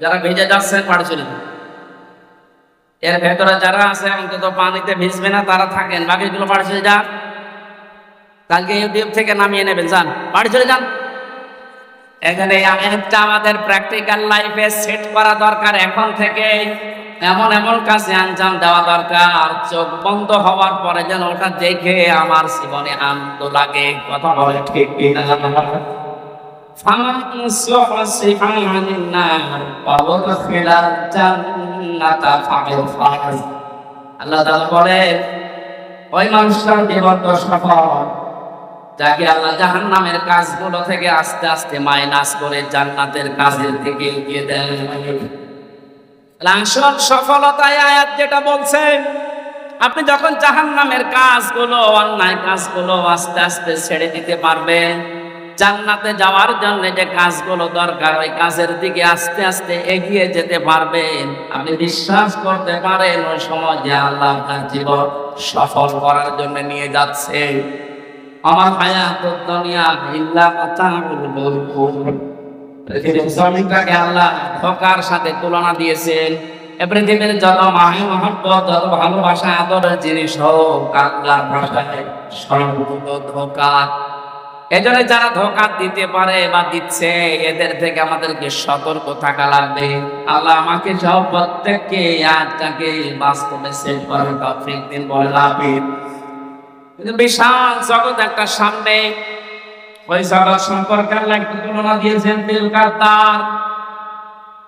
যারা ভিজে যাচ্ছেন বাড়ি চলে যান। এর ভেতরে যারা আছে, অন্তত পানিতে ভিজবে না, তারা থাকেন। বাকিগুলো বাড়ি চলে যান। কালকে ইউটিউব থেকে নামিয়ে নেবেন, যান। বাড়ি চলে যান। এখানে একটা আমাদের প্র্যাকটিক্যাল লাইফে সেট করা দরকার। এখন থেকে এমন এমন কাজে আঞ্জাম দেওয়া দরকার। চোখ বন্ধ হওয়ার পরে যেন ওটা দেখে আমার জীবনে আনন্দ লাগে। কথা বলে ঠিক কিনা? فمن زحزح عن النار وأدخل الجنة فقد فاز আল্লাহ তাআলা বলেন ওই মানুষটার বিবর্ত সফল যাকে আল্লাহ জাহান্নামের কাজগুলো থেকে আস্তে আস্তে মাইনাস করে জান্নাতের কাজের দিকে এগিয়ে দেন আসল সফলতায় আয়াত যেটা বলছেন আপনি যখন জাহান্নামের কাজগুলো অন্যায় কাজগুলো আস্তে আস্তে ছেড়ে দিতে পারবেন জান্নাতে যাওয়ার জন্য যে কাজগুলো দরকার, ওই কাজের দিকে আস্তে আস্তে এগিয়ে যেতে পারবেন। আপনি বিশ্বাস করতে পারেন, ওই সময় যে আল্লাহ আপনার জীবন সফল করার জন্য নিয়ে যাচ্ছে। আমার হায়াত আল্লাহ ধোকার সাথে তুলনা দিয়েছেন। পৃথিবীর যত মাহে মহব্বত, যত ভালোবাসা, আদরের জিনিস হোক, আল্লাহর ভাষায় সর্বত ধোকা। এজন্য যারা ধোকা দিতে পারে বা দিচ্ছে, এদের থেকে আমাদেরকে সতর্ক থাকা লাগবে। আল্লাহ আমাকে সব প্রত্যেককে আজটাকে বাস্তবে শেষ করার তৌফিক দিন, বলে লাভিন বিশাল জগৎ একটা সামনে। ওই জগৎ সম্পর্কে তুলনা দিয়েছেন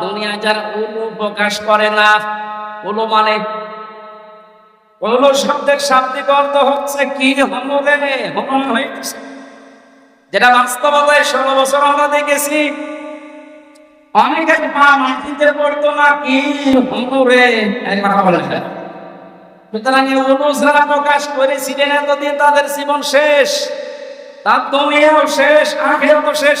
দুনিয়া যারা উলু প্রকাশ করে না উলু মানে উলু শব্দের শাব্দিক অর্থ হচ্ছে কি হলো রে যেটা বাস্তবতায় ষোলো বছর আমরা দেখেছি অনেকে পা মাটিতে পড়তো না কি হলো রে সুতরাং উলু যারা প্রকাশ করেছিলেন এতদিন তাদের জীবন শেষ তার দুনিয়াও শেষ আখেরাতও শেষ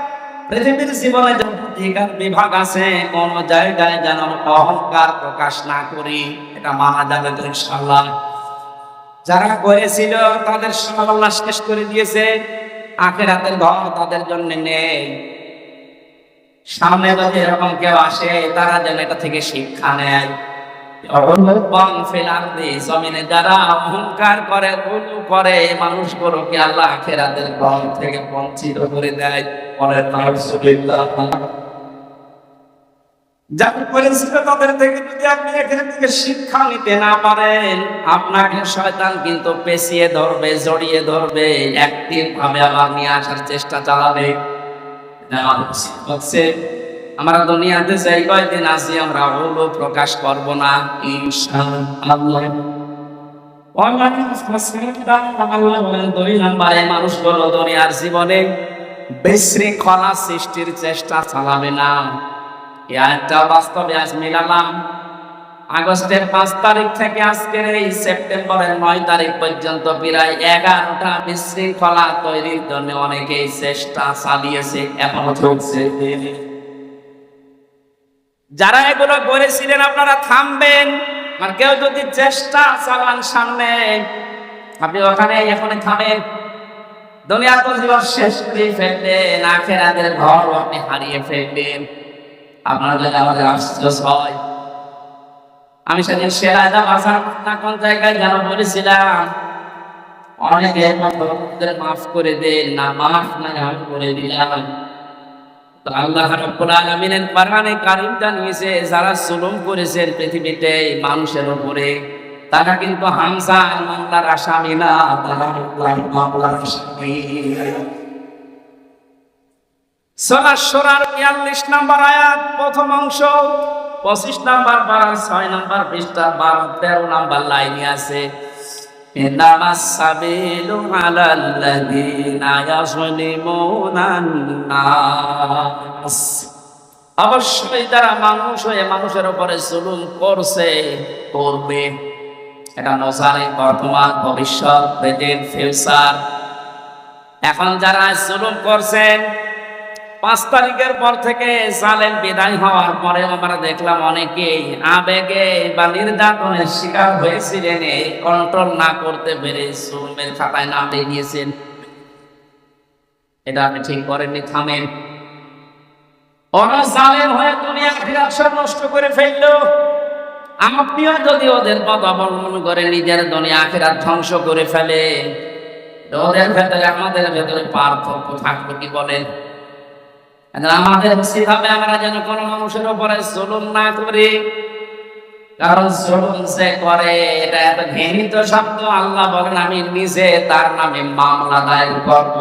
পৃথিবীর জীবনে অধিকার বিভাগ আছে, কোন জায়গায় যেন অহংকার প্রকাশ না করি, এটা মানা যাবে তো ইনশাল্লাহ যারা করেছিল, তাদের সমাবনা শেষ করে দিয়েছে। আখেরাতের ঘর তাদের জন্য নেই। সামনে যদি এরকম কেউ আসে, তারা যেন এটা থেকে শিক্ষা নেয়। শিক্ষা নিতে না পারেন, আপনাকে শয়তান কিন্তু পেছিয়ে ধরবে, জড়িয়ে ধরবে। একদিন ভাবে আবার নিয়ে আসার চেষ্টা চালাবে। আমরা দুনিয়াতে যাই কয়দিন আছি আমরা হলো প্রকাশ করব না, ইনশাআল্লাহ। সৃষ্টির চেষ্টা চালাবে না। একটা বাস্তবে আজ মিলালাম। আগস্টের পাঁচ তারিখ থেকে নয় তারিখ পর্যন্ত প্রায় এগারোটা বিশৃঙ্খলা তৈরির জন্য অনেকেই চেষ্টা চালিয়েছে, এখনও চলছে। যারা এগুলো করেছিলেন আপনারা থামবেন, আর কেউ যদি চেষ্টা চালান সামনে, আপনি ওখানে এখানে থামেন। দুনিয়া তো জীবন শেষ করে ফেললেন আখেরাতের ঘর আপনি হারিয়ে ফেললেন আপনার যদি আমাদের আশ্চর্য হয়। আমি সেদিন সেরাজা বাসার না কোন জায়গায় যেন বলেছিলাম, অনেকে মাফ করে দেন, না, মাফ না করে দিলাম। তো আল্লাহ রাব্বুল আলামিনের কোরআনে কারীমটা নিয়েছে, যারা জুলুম করেছেন পৃথিবীতে মানুষের উপরে। তারা কিন্তু হামজা মামলার আসামি না, তারা মামলার আসামি। সূরা সূরার 42 আয়াত, প্রথম অংশ 25 নম্বর পারা 6 নম্বর পৃষ্ঠা 12 13 নম্বর লাইনে আছে। إنما السبيل على الذين يظلمون الناس অবশ্যই যারা মানুষ হয়ে মানুষের উপরে জুলুম করছে করবে এটা নজারে বর্তমান ভবিষ্যৎ প্রেজেন্ট ফিউচার এখন যারা জুলুম করছেন পাঁচ তারিখের পর থেকে জালেম বিদায় হওয়ার পরে আমরা দেখলাম অনেকেই আবেগে বা নির্যাতনের শিকার হয়েছিলেন কন্ট্রোল না করতে পেরে জুলুমের খাতায় নাম দিয়েছেন। এটা আপনি ঠিক করেননি, থামেন। হয়ে দুনিয়া নষ্ট করে ফেলল। যদি ওদের অবলম্বন ধ্বংস করে ফেলে ওদের ভেতরে আমাদের ভেতরে পার্থক্য থাকবে কি বলেন? আমাদের হবে আমরা যেন কোনো মানুষের উপরে জুলুম না করি? কারণ জুলুম সে করে, এটা এত ঘৃণিত শব্দ। আল্লাহ বলেন, আমি নিজে তার নামে মামলা দায়ের করব।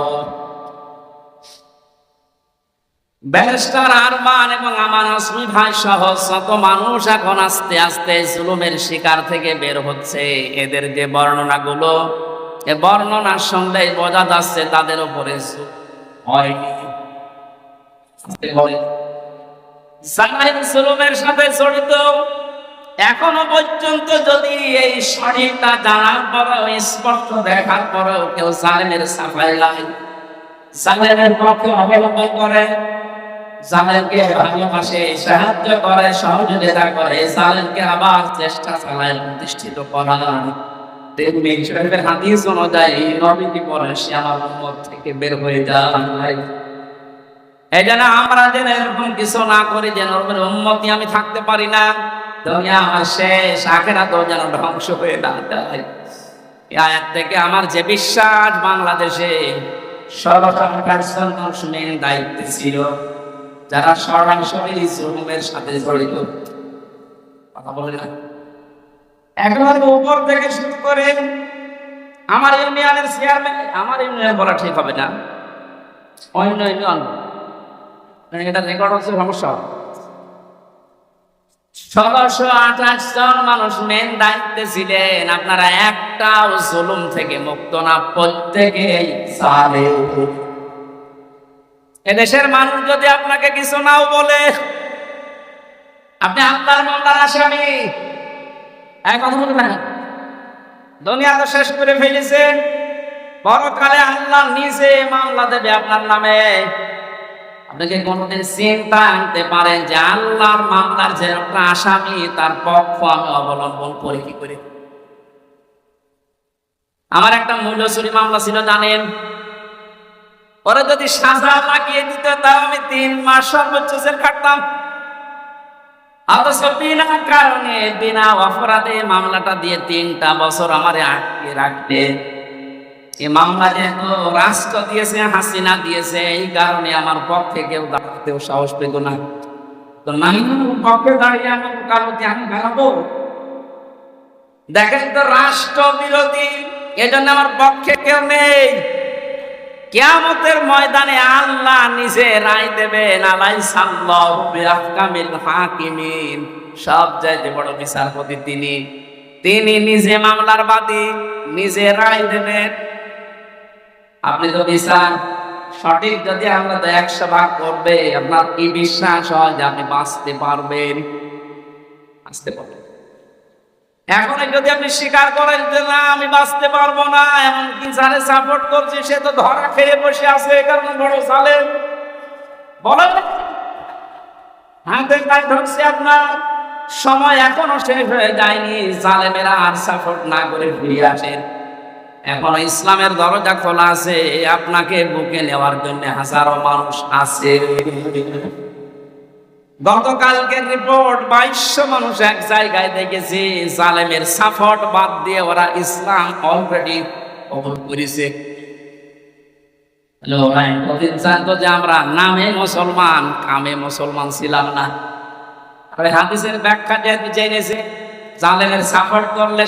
ব্যারিস্টার আরমান এবং আমার ভাই সহ শত মানুষ এখন আস্তে আস্তে জুলুমের শিকার থেকে বের হচ্ছে, এদের যে বর্ণনাগুলো, এ বর্ণনার সঙ্গে বোঝা যাচ্ছে তাদের উপরে হয়নি। এখনও পর্যন্ত যদি এই জানার পরেও, স্পষ্ট দেখার পরেও কেউ জালেমের সাফাই জালেমের পক্ষে অবলম্বন করে সাহায্য করে, সহযোগিতা করে আবার চেষ্টা চালায় প্রতিষ্ঠিত করার। সে থেকে বের হয়ে যায় এই জন্য আমরা যেন এরকম কিছু না করি, যেন উন্মতি আমি থাকতে পারি না। দুনিয়া আমার শেষ আখেরা তো যেন ধ্বংস হয়ে না যায় আয়াত থেকে আমার যে বিশ্বাস বাংলাদেশে সর্বসংখ্যার দায়িত্ব ছিল, যারা সরাসরি জুলুমের সাথে জড়িত। কথা বলে না। একেবারে উপর থেকে শুরু করে আমার ইউনিয়নের চেয়ারম্যান আমার ইউনিয়ন বলা ঠিক হবে না। অন্য ইউনিয়ন এটা রেকর্ড হচ্ছে সমস্যা। ষোলোশো আঠাশ জন মানুষ মেন দায়িত্বে ছিলেন। আপনারা একটাও জুলুম থেকে মুক্ত না, প্রত্যেকেই সালে এদেশের মানুষ যদি আপনাকে কিছু নাও বলে, আপনি আল্লাহর মামলার আসামি। কথা বলবেন দুনিয়া তো শেষ করে ফেলেছে। পরকালে আল্লাহ নিজে মামলা দেবে আপনার নামে। আপনাকে কোনোদিন চিন্তা আনতে পারেন যে আল্লাহর মামলার যে একটা আসামি, তার পক্ষ আমি অবলম্বন করি, কি করে? আমার একটা মূল্যচুরি মামলা ছিল, জানেন? পরে যদি সাজা লাগিয়ে দিত, তাও আমি তিন মাস সর্বোচ্চ জেল কাটতাম অথচ বিনা কারণে, বিনা অপরাধে মামলাটা দিয়ে তিনটা বছর আমারে আটকে রাখলে। এই মামলা যেহেতু পক্ষে কেউ সাহস না। দেখেন তো রাষ্ট্র বিরোধী, এজন্য আমার পক্ষে কেউ নেই। কেয়ামতের ময়দানে আল্লাহ নিজে রায় দেবেন সব চাইতে বড় বিচারপতি তিনি। তিনি নিজে মামলার বাদী, নিজে রায় দেবেন। আপনি তো বিচার সঠিক যদি আমরা তো একশো ভাগ করবে, আপনার কি বিশ্বাস হয় যে আপনি বাঁচতে পারবেন? আসতে পারবেন। এখন যদি আপনি স্বীকার করেন যে না, আমি বাঁচতে পারব না এমন কি যারে সাপোর্ট করছি, সে তো ধরা খেয়ে বসে আছে কারণ বড় সালেন বলেন। হাতে কাজ ধরছে আপনার। সময় এখনও শেষ হয়ে যায়নি, জালেমেরা আর সাপোর্ট না করে ফিরে আসেন। এখন ইসলামের দরজা খোলা আছে আপনাকে বুকে নেওয়ার জন্য হাজারো মানুষ আছে। গতকালকের রিপোর্ট বাইশশো মানুষ এক জায়গায় দেখেছি, জালেমের সাফট বাদ দিয়ে ওরা ইসলাম অলরেডি কবল করেছে। আমরা নামে মুসলমান মুসলমান না। জালেমের করলে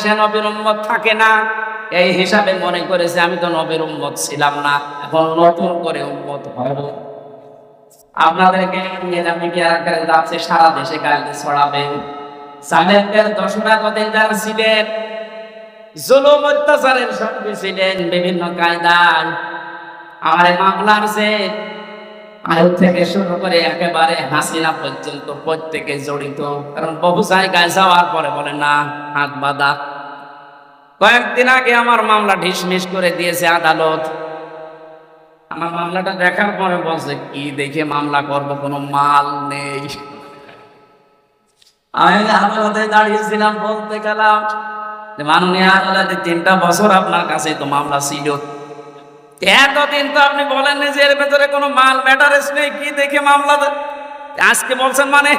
থাকে না। এই হিসাবে মনে করেছে, আমি তো নবীর উম্মত ছিলাম না, এখন নতুন করে উম্মত হব। আপনাদেরকে যাচ্ছে, সারা দেশে গাড়ি ছড়াবে। জালেমদের দশটা কদিন যারা ছিলেন, জুলুম, অত্যাচারের সঙ্গে ছিলেন বিভিন্ন কায়দায়। আমার মামলার যে আয়ু থেকে শুরু করে একেবারে হাসিনা পর্যন্ত প্রত্যেকে জড়িত, কারণ বহু জায়গায় যাওয়ার পরে বলে, না, হাত বাঁধা। কয়েকদিন আগে আমার মামলা ঢিসমিস করে দিয়েছে আদালত। আমার মামলাটা দেখার পরে বলছে, কি দেখে মামলা করব? কোনো মাল নেই। আমি আদালতে দাঁড়িয়েছিলাম, বলতে গেলাম যে, মাননীয় আদালতে তিনটা বছর আপনার কাছে তো মামলা ছিল। এতদিন তো আপনি বলেন যে, এর ভেতরে কোনো মাল ম্যাটারেস নেই, কি দেখে মামলা আজকে বলছেন মানে?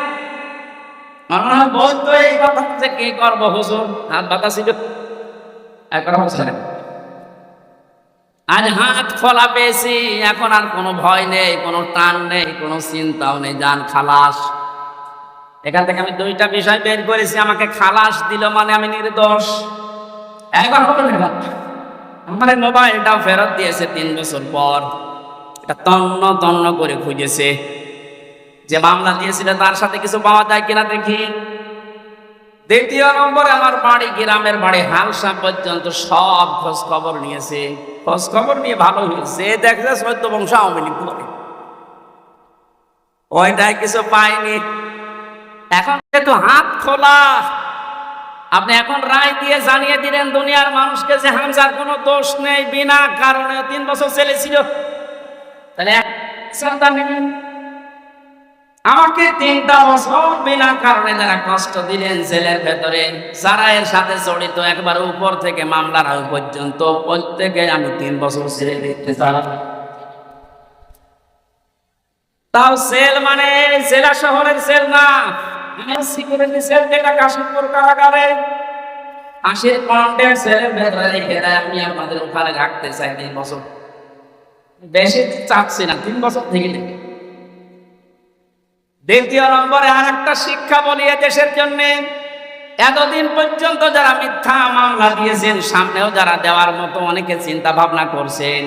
আমার বলতো এই কথা যে কি করব হুজুর? হাত বাতা ছিল। আজ হাত ফলা পেয়েছি, এখন আর কোনো ভয় নেই, কোনো টান নেই, কোনো চিন্তাও নেই, যান খালাস। এখান থেকে আমি দুইটা বিষয় বের করেছি, আমাকে খালাস দিল মানে আমি নির্দোষ। একবার আমার মোবাইলটাও ফেরত দিয়েছে তিন বছর পর। এটা তন্ন তন্ন করে খুঁজেছে। যে মামলা দিয়েছিল তার সাথে কিছু পাওয়া যায় কিনা দেখি। দ্বিতীয় নম্বরে আমার বাড়ি, গ্রামের বাড়ি, হালসা পর্যন্ত সব খোঁজ খবর নিয়েছে। খোঁজ খবর নিয়ে ভালো হয়েছে। দেখছে সত্য বংশ আওয়ামী লীগ করে। ওইটাই কিছু পাইনি। এখন যেহেতু হাত খোলা, আপনি এখন রায় দিয়ে জানিয়ে দিলেন দুনিয়ার মানুষকে যে হামজার কোনো দোষ নেই, বিনা কারণে তিন বছর ছেলে ছিল। তাহলে সন্তান আমাকে তিনটা বছর বিনা কারণে যারা কষ্ট দিলেন জেলের ভেতরে, যারা এর সাথে জড়িত, একবার উপর থেকে মামলার আগে পর্যন্ত, প্রত্যেকে আমি তিন বছর ছেড়ে দিতে তাও সেল মানে জেলা শহরের সেল না সিকিউরিটি সেল যেটা কাশিমপুর কারাগারে। আশির পয়েন্টের সেলের ভেতরে রেখে দেয়, আমি আপনাদের ওখানে রাখতে চাই তিন বছর। বেশি চাচ্ছি না, তিন বছর থেকে দ্বিতীয় নম্বরে আর একটা শিক্ষা বলি দেশের জন্য। এতদিন পর্যন্ত যারা মিথ্যা মামলা দিয়েছেন, সামনেও যারা দেওয়ার মতো অনেকে চিন্তা ভাবনা করছেন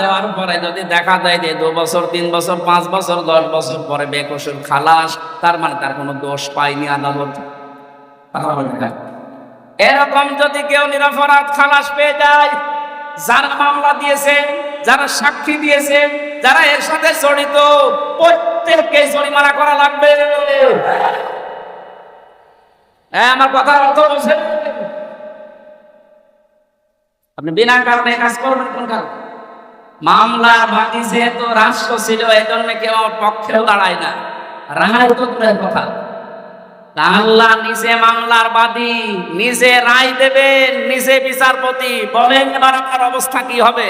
দেওয়ার পরে যদি দেখা যায় যে দু বছর, তিন বছর, পাঁচ বছর, দশ বছর পরে খালাস, তার মানে তার কোনো দোষ পায়নি আদালত। এরকম যদি কেউ নিরাপরাধ খালাস পেয়ে যায়, যারা মামলা দিয়েছে যারা সাক্ষী দিয়েছে, যারা এর সাথে জড়িত, প্রত্যেককে জরিমানা করা লাগবে। হ্যাঁ আমার কথার অর্থ বলছেন আপনি বিনা কারণে কাজ করবেন কোন কারণ? মামলার বাকি যেহেতু রাষ্ট্র ছিল, এই জন্য কেউ আমার পক্ষেও দাঁড়ায় না। রায় তো কথা। নিজে মামলার বাদী, নিজে রায় দেবেন, নিজে বিচারপতি। বলেন অবস্থা কি হবে?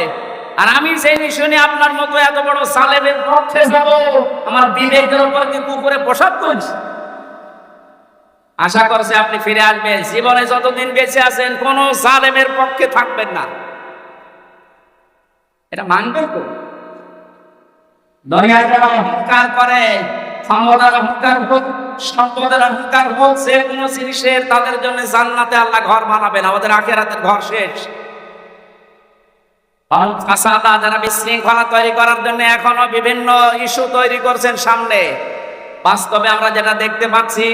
আর আমি সেই শুনে আপনার মতো এত বড় সালেমের পক্ষে যাব, আমার বিবেকের উপর কি প্রসাদ করছি আশা করছে আপনি ফিরে আসবেন। জীবনে যতদিন বেঁচে আছেন, কোন সালেমের পক্ষে থাকবেন না। এটা মানবে তো? দুনিয়ায় যারা অহংকার করে অহংকার হোক, সম্পদের অহংকার হোক, যে কোনো জিনিসের তাদের জন্য জান্নাতে আল্লাহ ঘর বানাবেন। আমাদের আখেরাতের ঘর শেষ। ফাসাদা যারা বিশৃঙ্খলা তৈরি করার জন্য এখনও বিভিন্ন ইস্যু তৈরি করছেন সামনে, বাস্তবে আমরা যেটা দেখতে পাচ্ছি,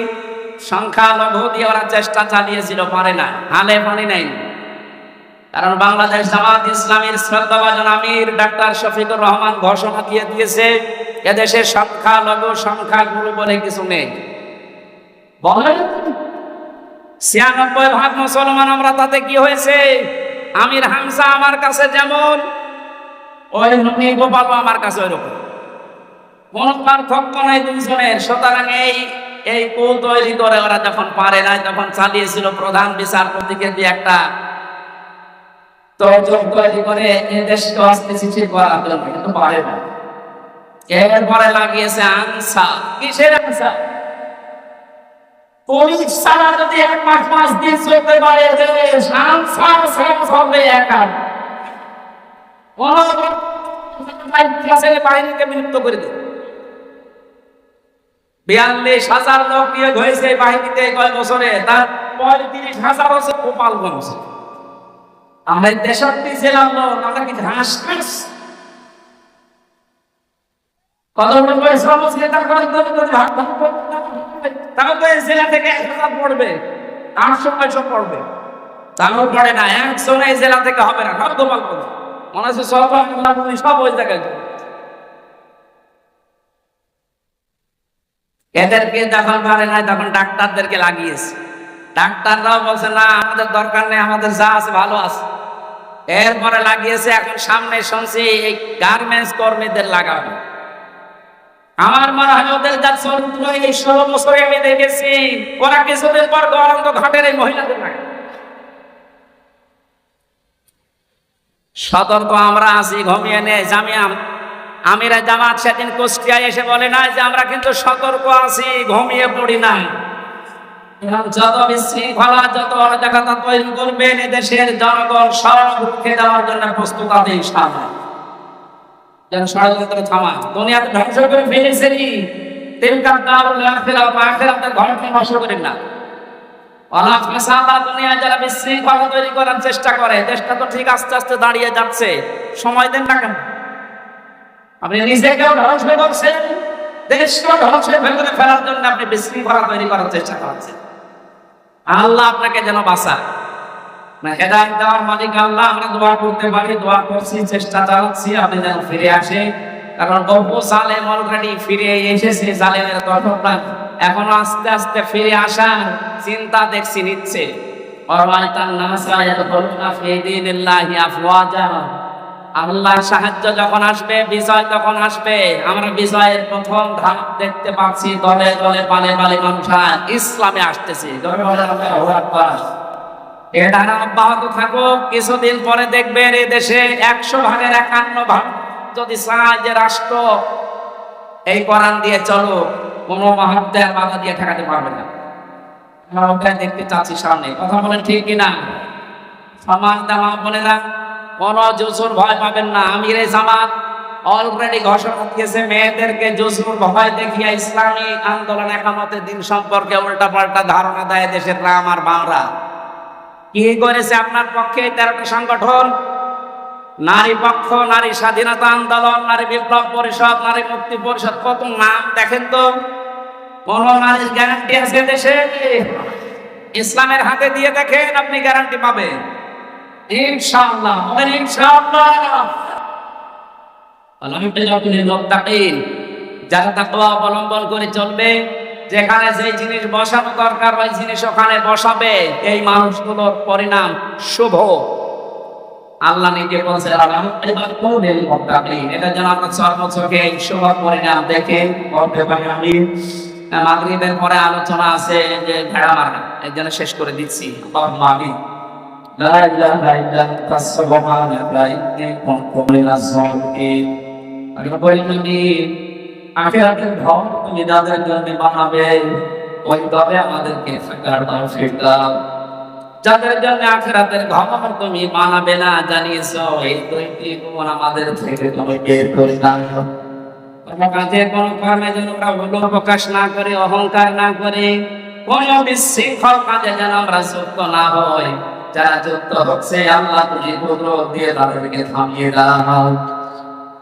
সংখ্যালঘু দিয়ে ওরা চেষ্টা চালিয়েছিল, পারে না, হালে পানি নাই। কারণ বাংলাদেশ জামাত ইসলামীর শ্রদ্ধাভাজন আমির ডাক্তার শফিকুর রহমান ঘোষণা দিয়ে দিয়েছে এদেশে সংখ্যালঘু সংখ্যাগুরু বলে কিছু নেই। বলেন, ছিয়ানব্বই ভাগ মুসলমান, আমরা তাতে কি হয়েছে? আমির হামসা আমার কাছে যেমন, ওই ননী গোপাল আমার কাছে ওইরকম। কোন পার্থক্য নাই দুইজনের, সুতরাং এই এই কুল তৈরি করে ওরা যখন পারে না তখন চালিয়েছিল প্রধান বিচারপতিকে দিয়ে একটা তর্জম তৈরি করে এ দেশকে অস্থিতিশীল করার জন্য কিন্তু পারে না এরপরে লাগিয়েছে আনসা কিসের আনসা পুলিশ ছাড়া যদি বিয়াল্লিশ হাজার লোক নিয়োগ হয়েছে বাহিনীতে কয় বছরে? তার পঁয়ত্রিশ হাজার হচ্ছে গোপালগঞ্জ আমরা তেষট্টি জেলার লোক, আমরা কি ঘাস খাস কত বসে তার করে করে ভাগ ভাগ তাও তো এই জেলা থেকে এক হাজার পড়বে। আটশো নয়শো পড়বে। তাও পড়ে না একশো এই জেলা থেকে হবে না, সব গোপালগঞ্জ মনে হচ্ছে সব সব ওই জায়গায় এদেরকে যখন পারে নাই, তখন ডাক্তারদেরকে লাগিয়েছে। ডাক্তাররাও বলছে, না, আমাদের দরকার নেই, আমাদের যা আছে ভালো আছে। এরপরে লাগিয়েছে, এখন সামনে শুনছি, এই গার্মেন্টস কর্মীদের লাগাবে। আমার মনে হয় ওদের যা চরিত্র এই ষোলো বছরে আমি দেখেছি, ওরা কিছুদিন পর গরন্ত ঘাটের এই মহিলাদের লাগে সতর্ক আমরা আছি, ঘুমিয়ে নেই, জামিয়া। আমিরা জামাত সেদিন কুষ্টিয়ায় এসে বলে না যে আমরা কিন্তু সতর্ক আছি, ঘুমিয়ে পড়ি না যত বিশৃঙ্খলা, যত অরাজকতা তৈরি করবেন এদেশের জনগণ সব রুখে দেওয়ার জন্য প্রস্তুত আছে ইনশাআল্লাহ। যেন ষড়যন্ত্র থামা দুনিয়াতে ধ্বংস করে ফেলেছে নি তেলকার দারুল আখিরাত আখিরাতের ঘরকে নষ্ট করেন না। তৈরি করার চেষ্টা করে, দেশটা তো ঠিক আস্তে আস্তে দাঁড়িয়ে যাচ্ছে। সময় দেন না কেন? আপনি ধ্বংস ফেলার জন্য আপনি তৈরি করার চেষ্টা করছেন আল্লাহ আপনাকে যেন বাঁচায়। হেদায়ত দেওয়ার মালিক আল্লাহ, আমরা দোয়া করতে পারি, দোয়া করছি, চেষ্টা চালাচ্ছি, আপনি যেন ফিরে আসে কারণ বহু ফিরে এসেছে দর্শকরা এখন আস্তে আস্তে ফিরে আসার চিন্তা দেখছি, নিচ্ছে। আল্লাহ সাহায্য যখন আসবে, বিজয় তখন আসবে। আমরা বিজয়ের প্রথম ধাপ দেখতে পাচ্ছি, দলে দলে পালে পালে মানুষ ইসলামে আসতেছে। অব্যাহত থাকুক, কিছুদিন পরে দেখবেন দেশে একশো ভাগের একান্ন ভাগ যদি চায় যে রাষ্ট্র এই কোরআন দিয়ে চলো কোনো মহাব্দের বাধা দিয়ে ঠেকাতে পারবে না। জসুর ভয় পাবেন না। অলরেডি ঘোষণা মেয়েদেরকে জসুর ভয় দেখিয়ে ইসলামী আন্দোলন একামতের দিন সম্পর্কে উল্টা পাল্টা ধারণা দেয় দেশের রাম আর বাংলা। কি করেছে আপনার পক্ষে তেরোটা সংগঠন? নারী পক্ষ, নারী স্বাধীনতা আন্দোলন, নারী বিপ্লব পরিষদ, নারী মুক্তি পরিষদ, কত নাম দেখেন তো? কোন নারীর গ্যারান্টি আছে দেশে? ইসলামের হাতে দিয়ে দেখেন আপনি গ্যারান্টি পাবেন। ইনশাআল্লাহ ইনশাআল্লাহ। মুত্তাকিন যারা তাকওয়া অবলম্বন করে চলবে যেখানে যে জিনিস বসানো দরকার ওই জিনিস ওখানে বসাবে এই মানুষগুলোর পরিণাম শুভ আল্লাহ নিজে বলছে এটা যেন আমরা চর্মচোখে এই শুভ পরিণাম দেখে বলতে পারি আমি মাগরিবের পরে আলোচনা আছে যে ভেড়া মারা এই জন্য শেষ করে দিচ্ছি আমি لا إله إلا أنت سبحانك إني كنت من الظالمين আখেরাতের তুমি জন্য বানাবে। আমাদেরকে যাদের জন্য আখেরাতের তুমি বানাবে না এই দুইটি গুণ আমাদের থেকে তুমি বের করে দাও। কাজে কর্মে যেন প্রকাশ না করে, অহংকার না করে, কোন বিশৃঙ্খল কাজে যেন আমরা যুক্ত না হই, যারা যুক্ত হচ্ছে, আল্লাহ তুমি দিয়ে তাদেরকে থামিয়ে দাও।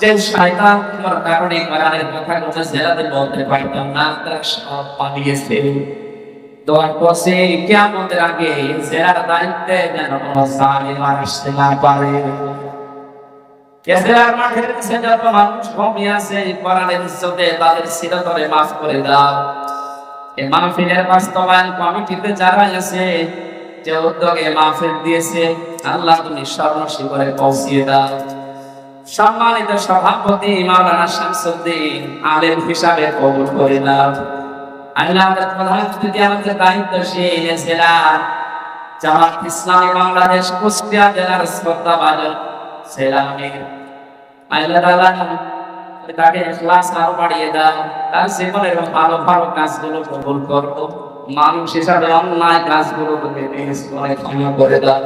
যে শয়তান তোমার কারণে কোরআনের কথা কথা বলতে পারতাম না, তারা সব পালিয়েছে। দোয়া করছে কিয়ামতের আগে জেলার দায়িত্বে যেন আসতে না পারে। আছে বাস্তবায়ন কমিটিতে যারা আছে, যে উদ্যোগে দিয়েছে, আল্লাহ তুমি স্মরণশীল করে পৌঁছিয়ে দাও। সম্মানিত সভাপতি মাওলানা শামসুদ্দিন আলেম হিসাবে কবুল করিলাম আল্লাহ প্রধান আমাদের দায়িত্বশীল জেলার জামাত ইসলামী বাংলাদেশ কুষ্টিয়া জেলার শ্রদ্ধা সেলামের। আল্লাহ তাআলা তাকে ইখলাস বাড়িয়ে দাও। তার জীবনের ভালো ভালো কাজগুলো কবুল করো। মানুষ হিসাবে অন্যায় কাজগুলো তুমি করে দাও।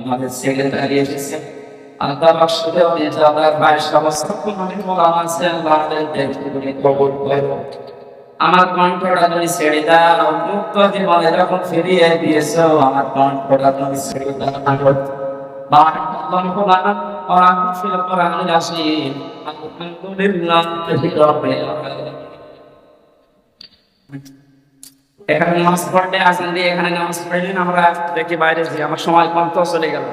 আমাদের সেক্রেটারি এসেছে। আল্লাহ আমার কণ্ঠটা তুমি ছেড়ে দাও মুক্ত জীবনে যখন ফিরিয়ে আমার কণ্ঠটা তুমি ছেড়ে দাও এখানে নামাজ পড়লে আসেন, দিয়ে এখানে নামাজ পড়লেন, আমরা দেখি বাইরে যে আমার সময় কম তো চলে গেল।